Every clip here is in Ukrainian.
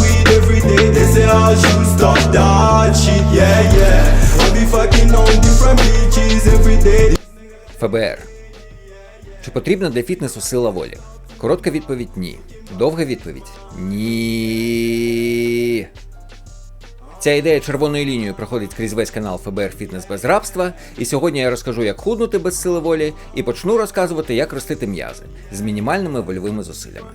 weed every day. They say I should stop that shit, yeah, yeah. I be fucking on different bitches every day. ФБР. Чи потрібна для фітнесу сила волі? Коротка відповідь ні. Довга відповідь ні. Ця ідея червоною лінією проходить крізь весь канал ФБР Фітнес без рабства. І сьогодні я розкажу, як худнути без сили волі, і почну розказувати, як ростити м'язи з мінімальними вольовими зусиллями.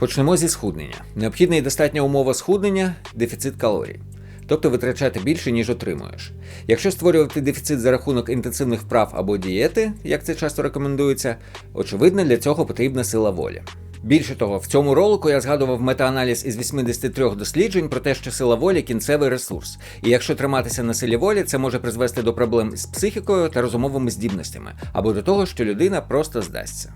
Почнемо зі схуднення. Необхідна і достатня умова схуднення дефіцит калорій. Тобто витрачати більше, ніж отримуєш. Якщо створювати дефіцит за рахунок інтенсивних вправ або дієти, як це часто рекомендується, очевидно, для цього потрібна сила волі. Більше того, в цьому ролику я згадував метааналіз із 83 досліджень про те, що сила волі кінцевий ресурс. І якщо триматися на силі волі, це може призвести до проблем з психікою та розумовими здібностями, або до того, що людина просто здасться.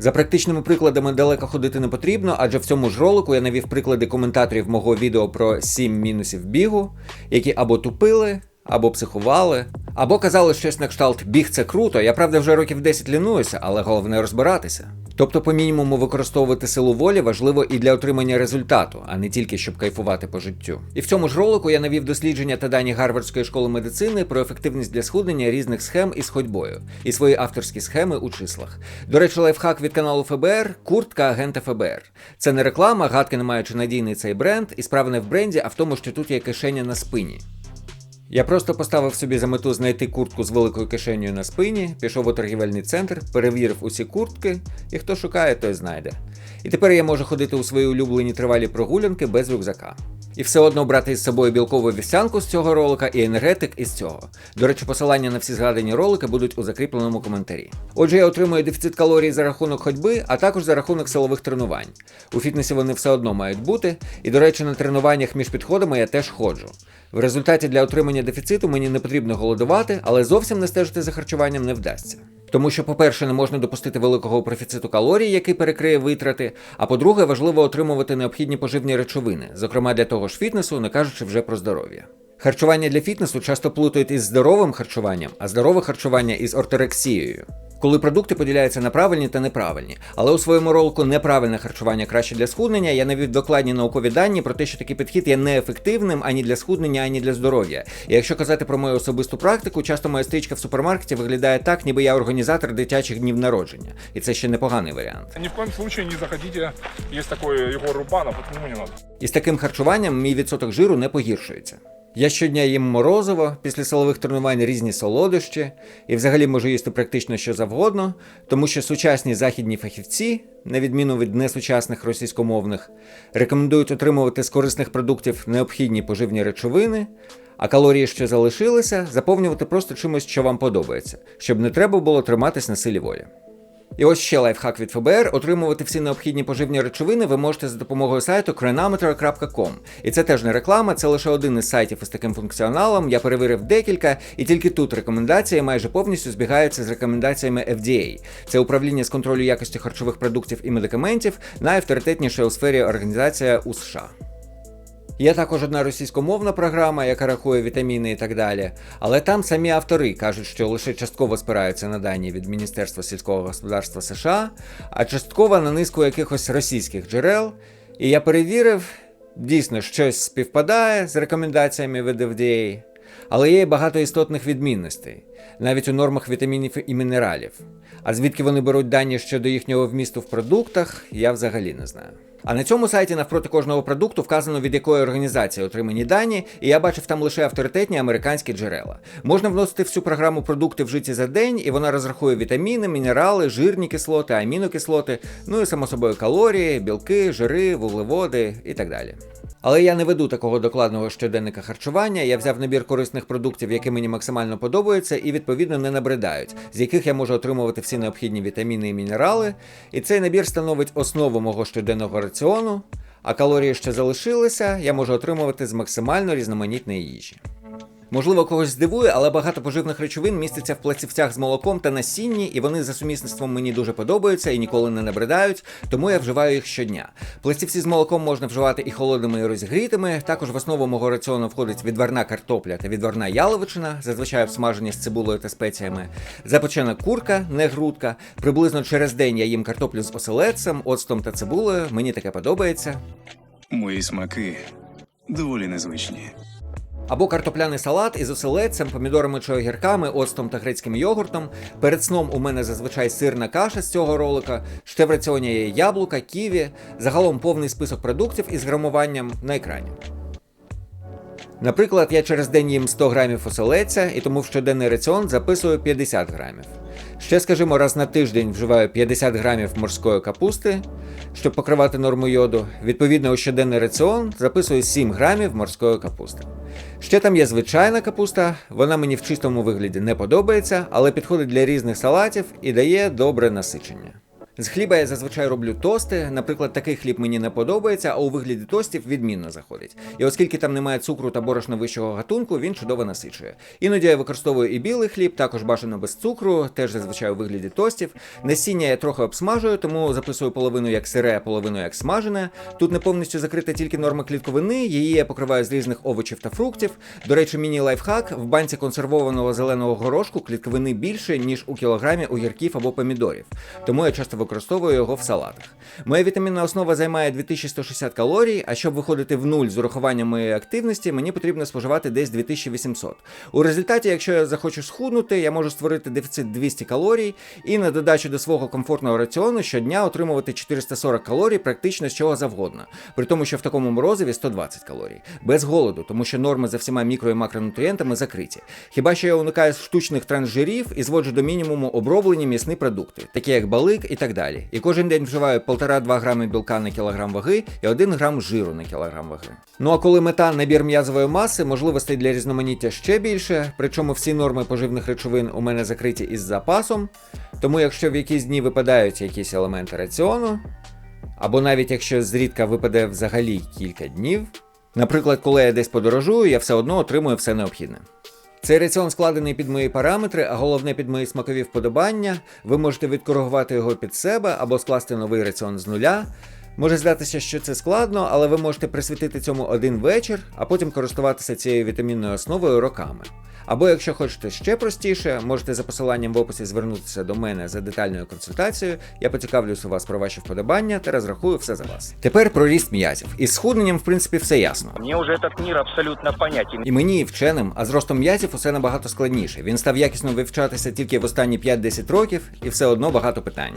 За практичними прикладами далеко ходити не потрібно, адже в цьому ж ролику я навів приклади коментаторів мого відео про 7 мінусів бігу, які або тупили, або психували, або казали щось на кшталт біг це круто. Я правда вже років 10 лінуюся, але головне розбиратися. Тобто, по мінімуму використовувати силу волі важливо і для отримання результату, а не тільки щоб кайфувати по життю. І в цьому ж ролику я навів дослідження та дані Гарвардської школи медицини про ефективність для схуднення різних схем із ходьбою і свої авторські схеми у числах. До речі, лайфхак від каналу ФБР куртка агента ФБР. Це не реклама, гадки не маючи надійний цей бренд, і справа не в бренді, а в тому, що тут є кишеня на спині. Я просто поставив собі за мету знайти куртку з великою кишенею на спині, пішов у торгівельний центр, перевірив усі куртки, і хто шукає, той знайде. І тепер я можу ходити у свої улюблені тривалі прогулянки без рюкзака. І все одно брати із собою білкову вівсянку з цього ролика і енергетик із цього. До речі, посилання на всі згадані ролики будуть у закріпленому коментарі. Отже, я отримую дефіцит калорій за рахунок ходьби, а також за рахунок силових тренувань. У фітнесі вони все одно мають бути. І, до речі, на тренуваннях між підходами я теж ходжу. В результаті для отримання дефіциту мені не потрібно голодувати, але зовсім не стежити за харчуванням не вдасться. Тому що, по-перше, не можна допустити великого профіциту калорій, який перекриє витрати. А по-друге, важливо отримувати необхідні поживні речовини, зокрема для того ж фітнесу, не кажучи вже про здоров'я. Харчування для фітнесу часто плутають із здоровим харчуванням, а здорове харчування із орторексією. Коли продукти поділяються на правильні та неправильні. Але у своєму ролику неправильне харчування краще для схуднення. Я навів докладні наукові дані про те, що такий підхід є неефективним ані для схуднення, ані для здоров'я. І якщо казати про мою особисту практику, часто моя стрічка в супермаркеті виглядає так, ніби я організатор дитячих днів народження. І це ще непоганий варіант. Ни в коем случае не заходите, есть такой Егор Рубанов, вот к нему не надо. І з таким харчуванням мій відсоток жиру не погіршується. Я щодня їм морозиво, після силових тренувань різні солодощі, і взагалі можу їсти практично що завгодно, тому що сучасні західні фахівці, на відміну від несучасних російськомовних, рекомендують отримувати з корисних продуктів необхідні поживні речовини, а калорії, що залишилися, заповнювати просто чимось, що вам подобається, щоб не треба було триматись на силі волі. І ось ще лайфхак від ФБР. Отримувати всі необхідні поживні речовини ви можете за допомогою сайту chronometer.com. І це теж не реклама, це лише один із сайтів із таким функціоналом. Я перевірив декілька, і тільки тут рекомендації майже повністю збігаються з рекомендаціями FDA. Це управління з контролю якості харчових продуктів і медикаментів, найавторитетніша у сфері організація у США. Є також одна російськомовна програма, яка рахує вітаміни і так далі. Але там самі автори кажуть, що лише частково спираються на дані від Міністерства сільського господарства США, а частково на низку якихось російських джерел. І я перевірив, дійсно щось співпадає з рекомендаціями від але є багато істотних відмінностей, навіть у нормах вітамінів і мінералів. А звідки вони беруть дані щодо їхнього вмісту в продуктах, я взагалі не знаю. А на цьому сайті навпроти кожного продукту вказано від якої організації отримані дані, і я бачив там лише авторитетні американські джерела. Можна вносити в цю програму продукти вжиті за день, і вона розрахує вітаміни, мінерали, жирні кислоти, амінокислоти, ну і само собою калорії, білки, жири, вуглеводи і так далі. Але я не веду такого докладного щоденника харчування. Я взяв набір корисних продуктів, які мені максимально подобаються, і відповідно не набридають, з яких я можу отримувати всі необхідні вітаміни і мінерали. І цей набір становить основу мого щоденного раціону. А калорії, що залишилися, я можу отримувати з максимально різноманітної їжі. Можливо, когось здивує, але багато поживних речовин міститься в пластівцях з молоком та насінні, і вони за сумісництвом мені дуже подобаються і ніколи не набридають, тому я вживаю їх щодня. Пластівці з молоком можна вживати і холодними, і розігрітими. Також в основу мого раціону входить відварна картопля та відварна яловичина, зазвичай обсмажені з цибулею та спеціями. Запечена курка, не грудка. Приблизно через день я їм картоплю з оселедцем, оцтом та цибулею. Мені таке подобається. Мої смаки доволі незвичні. Або картопляний салат із оселедцем, помідорами чи огірками, оцтом та грецьким йогуртом. Перед сном у мене зазвичай сирна каша з цього ролика. Ще в раціоні є яблука, ківі, загалом повний список продуктів із грамуванням на екрані. Наприклад, я через день їм 100 грамів оселедця і тому в щоденний раціон записую 50 грамів. Ще, скажімо, раз на тиждень вживаю 50 грамів морської капусти, щоб покривати норму йоду. Відповідно, у щоденний раціон записую 7 грамів морської капусти. Ще там є звичайна капуста, вона мені в чистому вигляді не подобається, але підходить для різних салатів і дає добре насичення. З хліба я зазвичай роблю тости. Наприклад, такий хліб мені не подобається, а у вигляді тостів відмінно заходить. І оскільки там немає цукру та борошна вищого гатунку, він чудово насичує. Іноді я використовую і білий хліб, також бажано без цукру, теж зазвичай у вигляді тостів. Насіння я трохи обсмажую, тому записую половину як сире, половину як смажене. Тут не повністю закрита тільки норма клітковини, її я покриваю з різних овочів та фруктів. До речі, міні-лайфхак в банці консервованого зеленого горошку клітковини більше, ніж у кілограмі огірків або помідорів. Тому я часто використовую його в салатах. Моя вітамінна основа займає 2160 калорій, а щоб виходити в нуль з урахуванням моєї активності, мені потрібно споживати десь 2800. У результаті, якщо я захочу схуднути, я можу створити дефіцит 200 калорій і на додачу до свого комфортного раціону щодня отримувати 440 калорій практично з чого завгодно. При тому, що в такому морозиві 120 калорій. Без голоду, тому що норми за всіма мікро і макронутрієнтами закриті. Хіба що я уникаю штучних трансжирів і зводжу до мінімуму оброблені м'ясні продукти, такі як балик і так далі. І кожен день вживаю 1,5-2 грами білка на кілограм ваги і 1 грам жиру на кілограм ваги. Ну а коли мета набір м'язової маси, можливостей для різноманіття ще більше, причому всі норми поживних речовин у мене закриті із запасом. Тому якщо в якісь дні випадають якісь елементи раціону, або навіть якщо зрідка випаде взагалі кілька днів, наприклад, коли я десь подорожую, я все одно отримую все необхідне. Цей раціон складений під мої параметри, а головне під мої смакові вподобання. Ви можете відкоригувати його під себе або скласти новий раціон з нуля. Може здатися, що це складно, але ви можете присвятити цьому один вечір, а потім користуватися цією вітамінною основою роками. Або якщо хочете ще простіше, можете за посиланням в описі звернутися до мене за детальною консультацією. Я поцікавлюсь у вас про ваші вподобання та розрахую все за вас. Тепер про ріст м'язів. Із схудненням, в принципі, все ясно. Мне уже этот мир абсолютно понятен. І мені, і вченим, а з ростом м'язів усе набагато складніше. Він став якісно вивчатися тільки в останні 5-10 років, і все одно багато питань.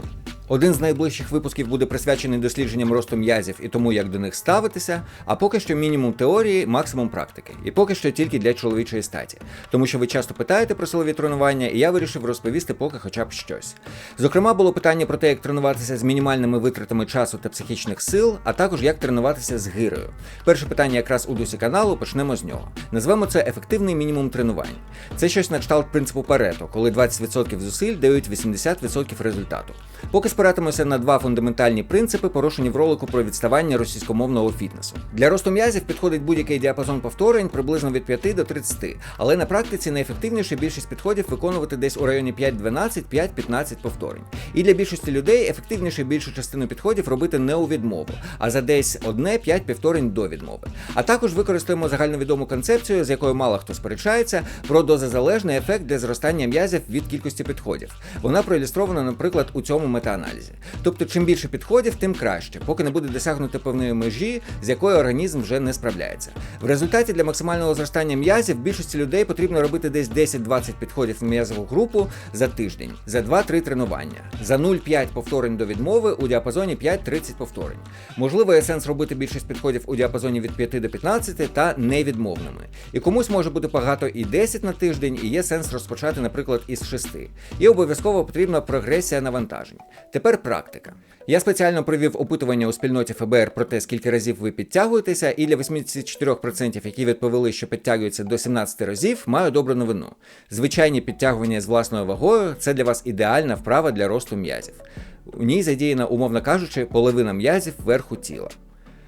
Один з найближчих випусків буде присвячений дослідженням росту м'язів і тому, як до них ставитися, а поки що мінімум теорії, максимум практики. І поки що тільки для чоловічої статі. Тому що ви часто питаєте про силові тренування, і я вирішив розповісти поки хоча б щось. Зокрема, було питання про те, як тренуватися з мінімальними витратами часу та психічних сил, а також як тренуватися з гирою. Перше питання якраз у дусі каналу, почнемо з нього. Назвемо це ефективний мінімум тренувань. Це щось на кшталт принципу Парето, коли 20% зусиль дають 80% результату. Поки спиратимося на два фундаментальні принципи, порушені в ролику про відставання російськомовного фітнесу. Для росту м'язів підходить будь-який діапазон повторень приблизно від 5 до 30, але на практиці найефективніше більшість підходів виконувати десь у районі 5-12, 5-15 повторень. І для більшості людей ефективніше більшу частину підходів робити не у відмову, а за десь одне-5 повторень до відмови. А також використаємо загальновідому концепцію, з якою мало хто сперечається, про дозозалежний ефект для зростання м'язів від кількості підходів. Вона проілюстрована, наприклад, у цьому метааналізі. Тобто, чим більше підходів, тим краще, поки не буде досягнути певної межі, з якою організм вже не справляється. В результаті для максимального зростання м'язів більшості людей потрібно робити десь 10-20 підходів в м'язову групу за тиждень, за 2-3 тренування, за 0,5 повторень до відмови у діапазоні 5-30 повторень. Можливо, є сенс робити більшість підходів у діапазоні від 5 до 15 та невідмовними. І комусь може бути багато і 10 на тиждень, і є сенс розпочати, наприклад, із 6. І обов'язково потрібна прогресія навантажень. Тепер практика. Я спеціально провів опитування у спільноті ФБР про те, скільки разів ви підтягуєтеся, і для 84%, які відповіли, що підтягуються до 17 разів, маю добру новину. Звичайні підтягування з власною вагою це для вас ідеальна вправа для росту м'язів. У ній задіяна, умовно кажучи, половина м'язів верху тіла.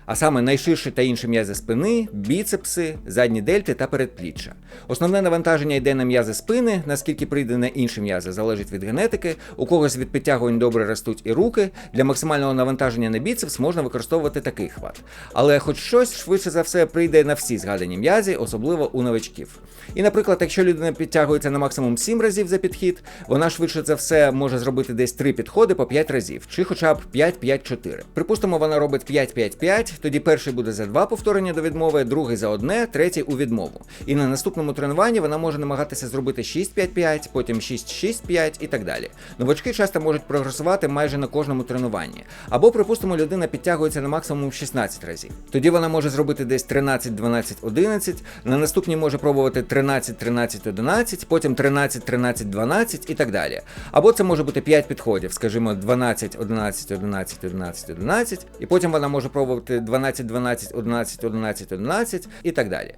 А саме найширші та інші м'язи спини, біцепси, задні дельти та передпліччя. Основне навантаження йде на м'язи спини, наскільки прийде на інші м'язи, залежить від генетики. У когось від підтягувань добре ростуть і руки. Для максимального навантаження на біцепс можна використовувати такий хват. Але хоч щось швидше за все прийде на всі згадані м'язі, особливо у новачків. І, наприклад, якщо людина підтягується на максимум 7 разів за підхід, вона швидше за все може зробити десь 3 підходи по 5 разів, чи хоча б 5-5-4. Припустимо, вона робить 5-5-5, тоді перший буде за два повторення до відмови, другий за одне, третій у відмову. І на наступному тренуванні вона може намагатися зробити 6-5-5, потім 6-6-5 і так далі. Новачки часто можуть прогресувати майже на кожному тренуванні. Або, припустимо, людина підтягується на максимум 16 разів. Тоді вона може зробити десь 13, 12, 11, на наступній може пробувати 13, 13, 11, потім 13, 13, 12 і так далі. Або це може бути 5 підходів, скажімо, 12, 11, 11, 11, 11, і потім вона може пробувати 12, 12, 11, 11, 11 і так далі.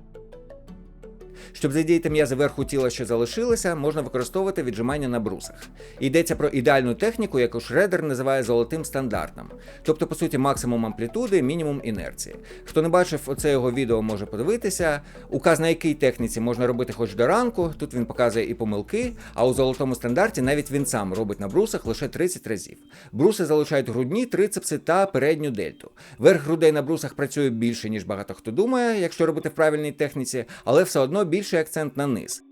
Щоб задіяти м'язи верху тіла, що залишилися, можна використовувати віджимання на брусах. Йдеться про ідеальну техніку, яку Шредер називає золотим стандартом. Тобто, по суті, максимум амплітуди, мінімум інерції. Хто не бачив оце його відео, може подивитися. Указ на якій техніці можна робити хоч до ранку. Тут він показує і помилки, а у золотому стандарті навіть він сам робить на брусах лише 30 разів. Бруси залишають грудні, трицепси та передню дельту. Верх грудей на брусах працює більше, ніж багато хто думає, якщо робити в правильній техніці, але все одно більший акцент на низ.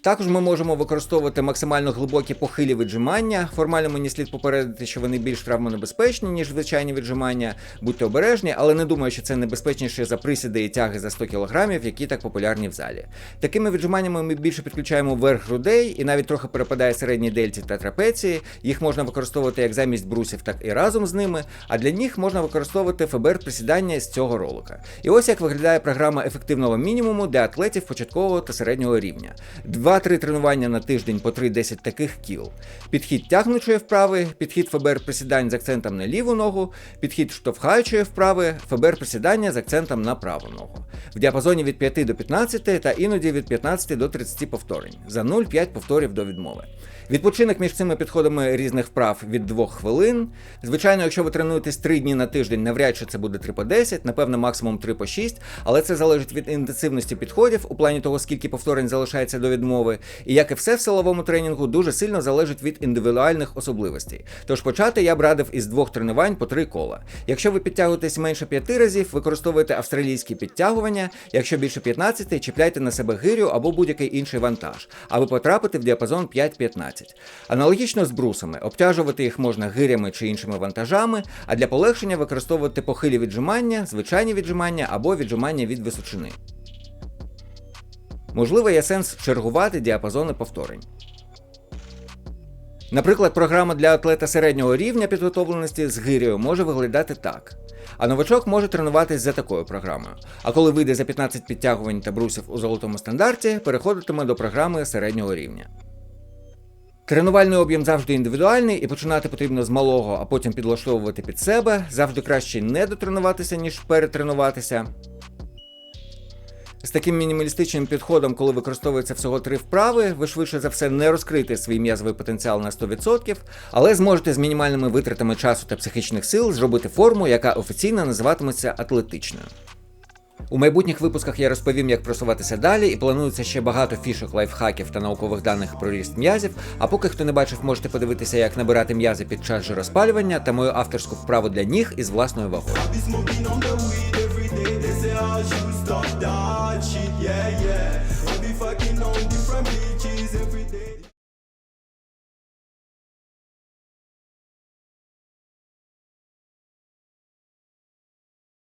Також ми можемо використовувати максимально глибокі похилі віджимання. Формально мені слід попередити, що вони більш травмонебезпечні, ніж звичайні віджимання. Будьте обережні, але не думаю, що це небезпечніше за присіди і тяги за 100 кг, які так популярні в залі. Такими віджиманнями ми більше підключаємо верх грудей і навіть трохи перепадає середні дельті та трапеції. Їх можна використовувати як замість брусів, так і разом з ними. А для них можна використовувати ФБР присідання з цього ролика. І ось як виглядає програма ефективного мінімуму для атлетів початкового та середнього рівня. 2-3 тренування на тиждень по 3-10 таких кіл. Підхід тягнучої вправи, підхід ФБР присідань з акцентом на ліву ногу, підхід штовхаючої вправи, ФБР присідання з акцентом на праву ногу. В діапазоні від 5 до 15 та іноді від 15 до 30 повторень. За 0,5 повторів до відмови. Відпочинок між цими підходами різних вправ від 2 хвилин. Звичайно, якщо ви тренуєтесь 3 дні на тиждень, навряд чи це буде 3 по 10, напевно, максимум 3 по 6, але це залежить від інтенсивності підходів у плані того, скільки повторень залишається до відмови. І як і все в силовому тренінгу, дуже сильно залежить від індивідуальних особливостей. Тож почати я б радив із двох тренувань по 3 кола. Якщо ви підтягуєтесь менше 5 разів, використовуйте австралійські підтягування. Якщо більше 15, чіпляйте на себе гирю або будь-який інший вантаж, аби потрапити в діапазон 5-15. Аналогічно з брусами, обтяжувати їх можна гирями чи іншими вантажами, а для полегшення використовувати похилі віджимання, звичайні віджимання або віджимання від височини. Можливо, є сенс чергувати діапазони повторень. Наприклад, програма для атлета середнього рівня підготовленості з гирею може виглядати так. А новачок може тренуватись за такою програмою. А коли вийде за 15 підтягувань та брусів у золотому стандарті, переходитиме до програми середнього рівня. Тренувальний об'єм завжди індивідуальний, і починати потрібно з малого, а потім підлаштовувати під себе. Завжди краще не дотренуватися, ніж перетренуватися. З таким мінімалістичним підходом, коли використовується всього три вправи, ви швидше за все не розкрите свій м'язовий потенціал на 100%, але зможете з мінімальними витратами часу та психічних сил зробити форму, яка офіційно називатиметься атлетичною. У майбутніх випусках я розповім, як просуватися далі, і планується ще багато фішок, лайфхаків та наукових даних про ріст м'язів. А поки хто не бачив, можете подивитися, як набирати м'язи під час жироспалювання та мою авторську вправу для ніг із власною вагою. Fucking on the